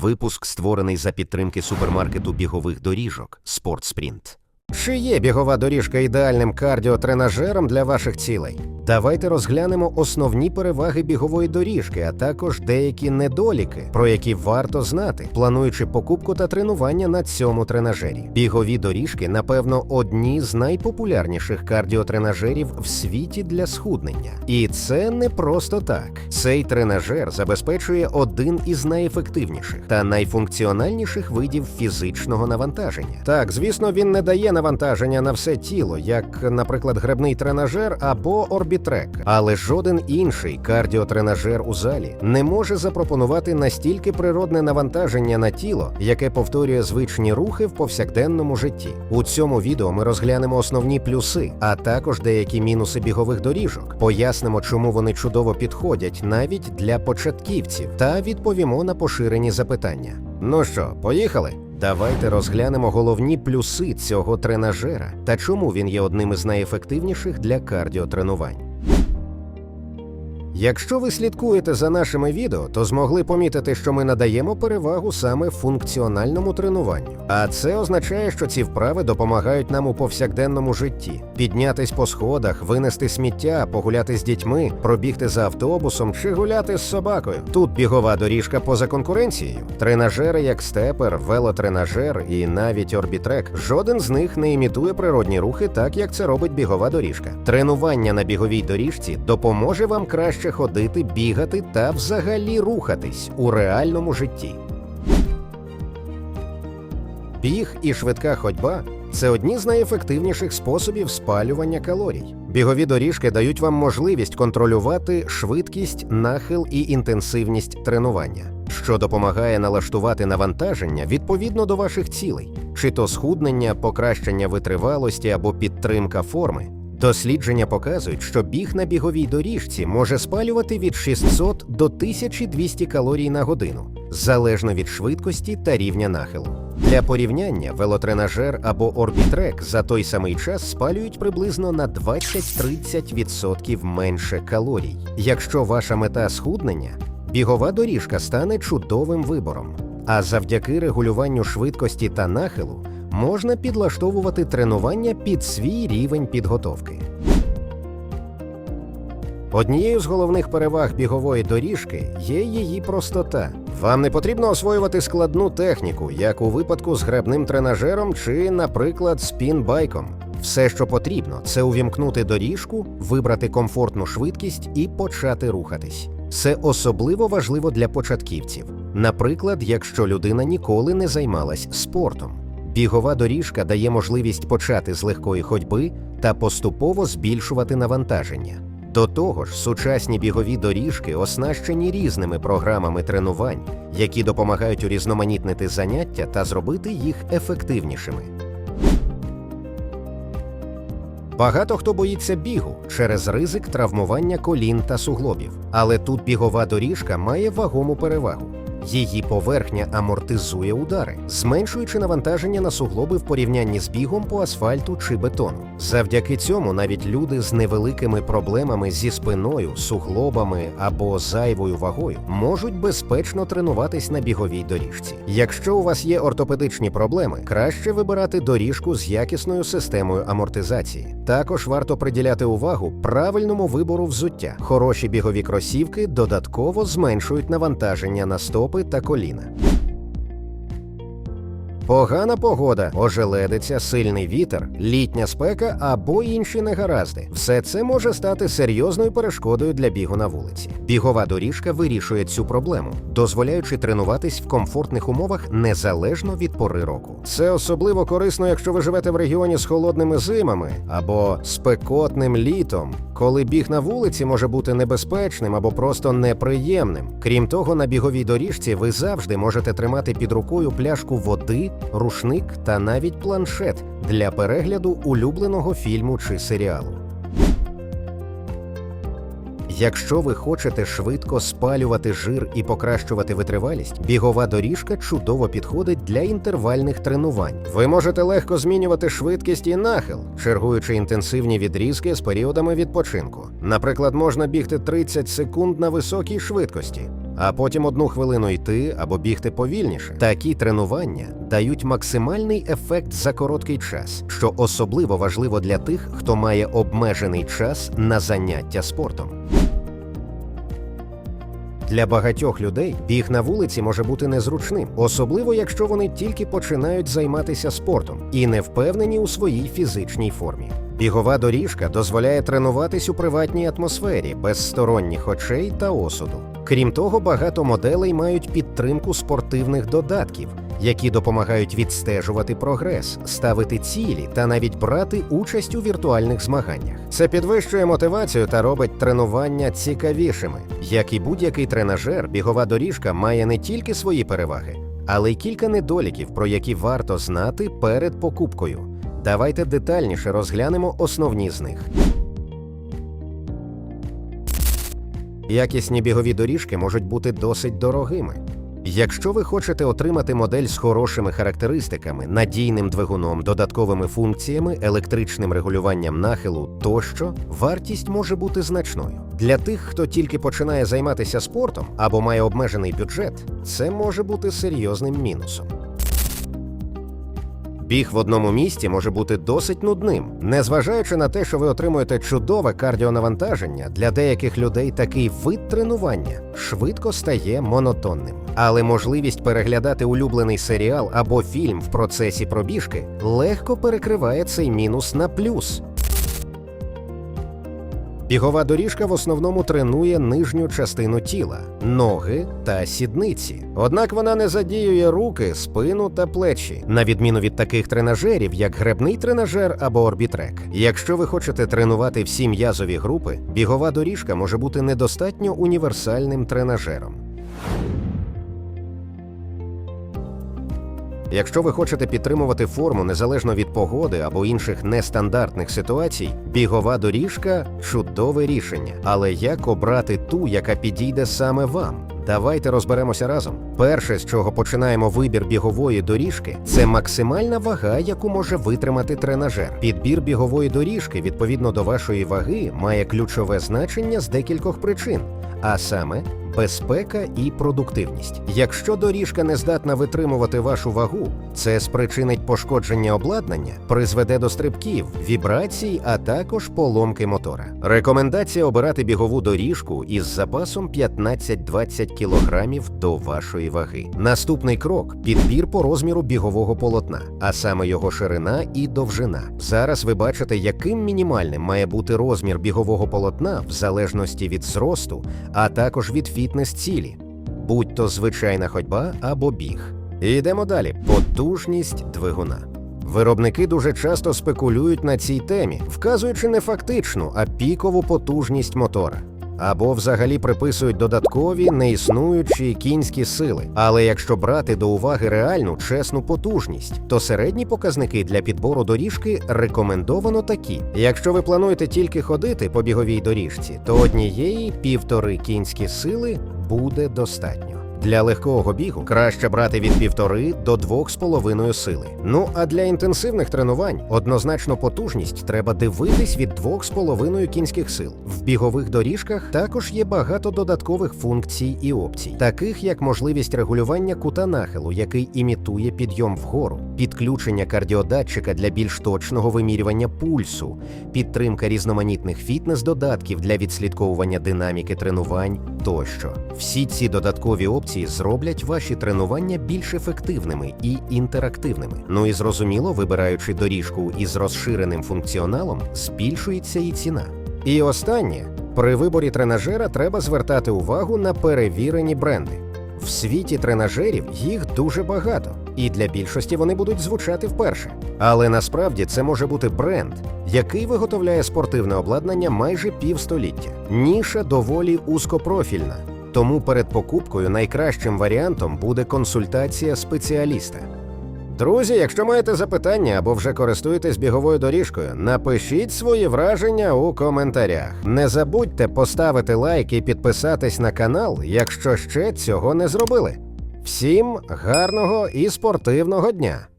Випуск створений за підтримки супермаркету бігових доріжок «Спортспринт». Чи є бігова доріжка ідеальним кардіотренажером для ваших цілей? Давайте розглянемо основні переваги бігової доріжки, а також деякі недоліки, про які варто знати, плануючи покупку та тренування на цьому тренажері. Бігові доріжки, напевно, одні з найпопулярніших кардіотренажерів в світі для схуднення. І це не просто так. Цей тренажер забезпечує один із найефективніших та найфункціональніших видів фізичного навантаження. Так, звісно, він не дає навантаження на все тіло, як, наприклад, гребний тренажер або орбітрек, але жоден інший кардіотренажер у залі не може запропонувати настільки природне навантаження на тіло, яке повторює звичні рухи в повсякденному житті. У цьому відео ми розглянемо основні плюси, а також деякі мінуси бігових доріжок, пояснимо, чому вони чудово підходять навіть для початківців, та відповімо на поширені запитання. Ну що, поїхали? Давайте розглянемо головні плюси цього тренажера та чому він є одним із найефективніших для кардіотренувань. Якщо ви слідкуєте за нашими відео, то змогли помітити, що ми надаємо перевагу саме функціональному тренуванню. А це означає, що ці вправи допомагають нам у повсякденному житті: піднятись по сходах, винести сміття, погуляти з дітьми, пробігти за автобусом чи гуляти з собакою. Тут бігова доріжка поза конкуренцією. Тренажери, як степер, велотренажер і навіть орбітрек. Жоден з них не імітує природні рухи, так як це робить бігова доріжка. Тренування на біговій доріжці допоможе вам краще ходити, бігати та взагалі рухатись у реальному житті. Біг і швидка ходьба це одні з найефективніших способів спалювання калорій. Бігові доріжки дають вам можливість контролювати швидкість, нахил і інтенсивність тренування, що допомагає налаштувати навантаження відповідно до ваших цілей, чи то схуднення, покращення витривалості або підтримка форми. Дослідження показують, що біг на біговій доріжці може спалювати від 600 до 1200 калорій на годину, залежно від швидкості та рівня нахилу. Для порівняння велотренажер або орбітрек за той самий час спалюють приблизно на 20-30% менше калорій. Якщо ваша мета схуднення, бігова доріжка стане чудовим вибором. А завдяки регулюванню швидкості та нахилу можна підлаштовувати тренування під свій рівень підготовки. Однією з головних переваг бігової доріжки є її простота. Вам не потрібно освоювати складну техніку, як у випадку з гребним тренажером чи, наприклад, спін-байком. Все, що потрібно, це увімкнути доріжку, вибрати комфортну швидкість і почати рухатись. Це особливо важливо для початківців. Наприклад, якщо людина ніколи не займалась спортом. Бігова доріжка дає можливість почати з легкої ходьби та поступово збільшувати навантаження. До того ж, сучасні бігові доріжки оснащені різними програмами тренувань, які допомагають урізноманітнити заняття та зробити їх ефективнішими. Багато хто боїться бігу через ризик травмування колін та суглобів. Але тут бігова доріжка має вагому перевагу. Її поверхня амортизує удари, зменшуючи навантаження на суглоби в порівнянні з бігом по асфальту чи бетону. Завдяки цьому навіть люди з невеликими проблемами зі спиною, суглобами або зайвою вагою можуть безпечно тренуватись на біговій доріжці. Якщо у вас є ортопедичні проблеми, краще вибирати доріжку з якісною системою амортизації. Також варто приділяти увагу правильному вибору взуття. Хороші бігові кросівки додатково зменшують навантаження на стопи та коліна. Погана погода, ожеледиця, сильний вітер, літня спека або інші негаразди. Все це може стати серйозною перешкодою для бігу на вулиці. Бігова доріжка вирішує цю проблему, дозволяючи тренуватись в комфортних умовах незалежно від пори року. Це особливо корисно, якщо ви живете в регіоні з холодними зимами або спекотним літом, коли біг на вулиці може бути небезпечним або просто неприємним. Крім того, на біговій доріжці ви завжди можете тримати під рукою пляшку води, рушник та навіть планшет для перегляду улюбленого фільму чи серіалу. Якщо ви хочете швидко спалювати жир і покращувати витривалість, бігова доріжка чудово підходить для інтервальних тренувань. Ви можете легко змінювати швидкість і нахил, чергуючи інтенсивні відрізки з періодами відпочинку. Наприклад, можна бігти 30 секунд на високій швидкості, а потім одну хвилину йти або бігти повільніше. Такі тренування дають максимальний ефект за короткий час, що особливо важливо для тих, хто має обмежений час на заняття спортом. Для багатьох людей біг на вулиці може бути незручним, особливо якщо вони тільки починають займатися спортом і не впевнені у своїй фізичній формі. Бігова доріжка дозволяє тренуватись у приватній атмосфері без сторонніх очей та осуду. Крім того, багато моделей мають підтримку спортивних додатків, які допомагають відстежувати прогрес, ставити цілі та навіть брати участь у віртуальних змаганнях. Це підвищує мотивацію та робить тренування цікавішими. Як і будь-який тренажер, бігова доріжка має не тільки свої переваги, але й кілька недоліків, про які варто знати перед покупкою. Давайте детальніше розглянемо основні з них. Якісні бігові доріжки можуть бути досить дорогими. Якщо ви хочете отримати модель з хорошими характеристиками, надійним двигуном, додатковими функціями, електричним регулюванням нахилу тощо, вартість може бути значною. Для тих, хто тільки починає займатися спортом або має обмежений бюджет, це може бути серйозним мінусом. Біг в одному місці може бути досить нудним, незважаючи на те, що ви отримуєте чудове кардіонавантаження, для деяких людей такий вид тренування швидко стає монотонним. Але можливість переглядати улюблений серіал або фільм в процесі пробіжки легко перекриває цей мінус на плюс. Бігова доріжка в основному тренує нижню частину тіла, ноги та сідниці. Однак вона не задіює руки, спину та плечі, на відміну від таких тренажерів, як гребний тренажер або орбітрек. Якщо ви хочете тренувати всі м'язові групи, бігова доріжка може бути недостатньо універсальним тренажером. Якщо ви хочете підтримувати форму незалежно від погоди або інших нестандартних ситуацій, бігова доріжка чудове рішення. Але як обрати ту, яка підійде саме вам? Давайте розберемося разом. Перше, з чого починаємо вибір бігової доріжки, це максимальна вага, яку може витримати тренажер. Підбір бігової доріжки відповідно до вашої ваги має ключове значення з декількох причин, а саме безпека і продуктивність. Якщо доріжка не здатна витримувати вашу вагу, це спричинить пошкодження обладнання, призведе до стрибків, вібрацій, а також поломки мотора. Рекомендація обирати бігову доріжку із запасом 15-20 кг до вашої ваги. Наступний крок підбір по розміру бігового полотна, а саме його ширина і довжина. Зараз ви бачите, яким мінімальним має бути розмір бігового полотна в залежності від зросту, а також від фітнес-цілі, будь то звичайна ходьба або біг. І йдемо далі: потужність двигуна. Виробники дуже часто спекулюють на цій темі, вказуючи не фактичну, а пікову потужність мотора. Або взагалі приписують додаткові неіснуючі кінські сили. Але якщо брати до уваги реальну чесну потужність, то середні показники для підбору доріжки рекомендовано такі: якщо ви плануєте тільки ходити по біговій доріжці, то однієї півтори кінські сили буде достатньо. Для легкого бігу краще брати від півтори до двох з половиною сили. Ну а для інтенсивних тренувань однозначно потужність треба дивитись від двох з половиною кінських сил. В бігових доріжках також є багато додаткових функцій і опцій, таких як можливість регулювання кута нахилу, який імітує підйом вгору, підключення кардіодатчика для більш точного вимірювання пульсу, підтримка різноманітних фітнес-додатків для відслідковування динаміки тренувань тощо. Всі ці додаткові опції зроблять ваші тренування більш ефективними і інтерактивними. Ну і зрозуміло, вибираючи доріжку із розширеним функціоналом, збільшується і ціна. І останнє при виборі тренажера треба звертати увагу на перевірені бренди. В світі тренажерів їх дуже багато, і для більшості вони будуть звучати вперше. Але насправді це може бути бренд, який виготовляє спортивне обладнання майже півстоліття. Ніша доволі узкопрофільна, тому перед покупкою найкращим варіантом буде консультація спеціаліста. Друзі, якщо маєте запитання або вже користуєтесь біговою доріжкою, напишіть свої враження у коментарях. Не забудьте поставити лайк і підписатись на канал, якщо ще цього не зробили. Всім гарного і спортивного дня!